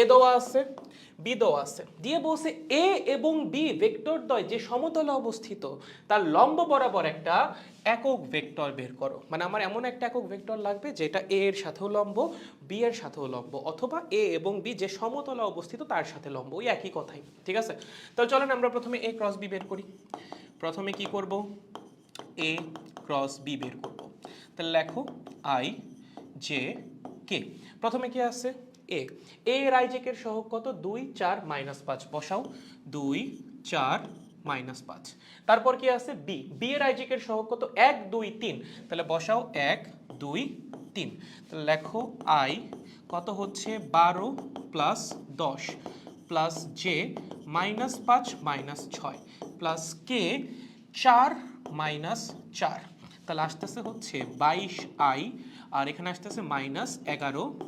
এ দেওয়া আছে, বি দেওয়া আছে। দিয়ে বলছে এ এবং বি ভেক্টর দ্বয় যে সমতলে অবস্থিত, তার লম্ব বরাবর একটা একক ভেক্টর বের করো। মানে আমার এমন একটা একক ভেক্টর লাগবে যেটা এ এর সাথেও লম্ব, বি এর সাথেও লম্ব, অথবা এ এবং বি যে সমতলে অবস্থিত তার সাথে লম্ব, ওই একই কথাই, ঠিক আছে? তাহলে চলেন আমরা প্রথমে এ ক্রস বি বের করি। প্রথমে কি করব? এ ক্রস বি বের করব। তাহলে লেখো আই জে কে। প্রথমে কি আছে? এ এ এর আইজেকের সহগ কত? দুই, চার মাইনাস পাঁচ। বসাও। দুই, চার মাইনাস পাঁচ। তারপর কি আছে? বি বি এর আইজেকের সহগ কত? এক, দুই, তিন। তাহলে বসাও। এক, দুই, তিন। তাহলে লেখো আই কত হচ্ছে? বারো প্লাস দশ প্লাস জে মাইনাস পাঁচ মাইনাস ছয় প্লাস কে চার মাইনাস চার। তাহলে আসতেছে হচ্ছে বাইশ আই আর এখানে আসতেছে মাইনাস এগারো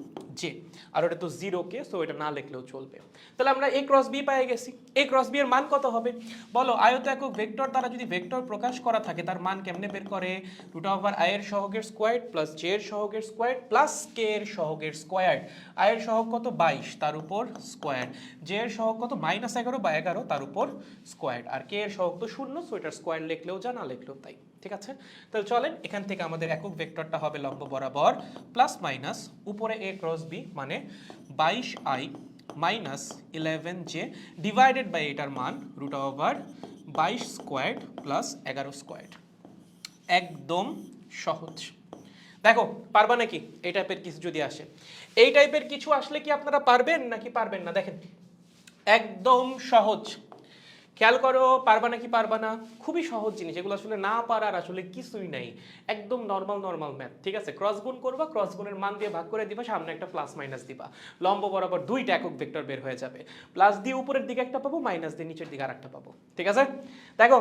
জে আর ওটা তো জিরো কে সো এটা না লিখলেও চলবে। তাহলে আমরা এ ক্রস বি পেয়ে গেছি। এ ক্রস বি এর মান কত হবে? বলো আয়ত একক ভেক্টর দ্বারা যদি ভেক্টর প্রকাশ করা থাকে, তার মান কেমনে বের করে? রুট ওভার আই এর সহগের স্কোয়ার প্লাস জে এর সহগের স্কোয়ার প্লাস কে এর সহগের স্কোয়ার আই এর সহগ কত? বাইশ, তার উপর স্কোয়ার জে এর সহগ কত? মাইনাস এগারো বা এগারো, তার উপর স্কোয়ার আর কে এর সহগ তো শূন্য সো এটার স্কোয়ার লিখলেও যা, না লিখলেও তাই। ঠিক আছে? তাহলে চলেন, এখান থেকে আমাদের একক ভেক্টরটা হবে লম্ব বরাবর প্লাস মাইনাস উপরে এ ক্রস বি মানে বাইশ i minus eleven j divided by এটার মান রুট ওভার বাইশ স্কোয়ার প্লাস এগারো স্কোয়ার একদম সহজ। দেখো, পারবা নাকি? এই টাইপের কিছু যদি আসে। এই টাইপের কিছু আসলে কি আপনারা পারবেন নাকি পারবেন না? দেখেন, একদম সহজ। খেয়াল করো, পারবা নাকি পারবা না? খুবই সহজ জিনিস, এগুলো আসলে না পারার আসলে কিছুই নাই। একদম নর্মাল নর্মাল ম্যাথ ঠিক আছে? ক্রস গুণ করবা ক্রস গুণের মান দিয়ে ভাগ করে দিবা, সামনে একটা প্লাস মাইনাস দিবা। লম্ব বরাবর দুইটা একক ভেক্টর বের হয়ে যাবে। প্লাস দিয়ে উপরের দিকে একটা পাবো মাইনাস দিয়ে নিচের দিকে আর একটা পাবো। ঠিক আছে? দেখো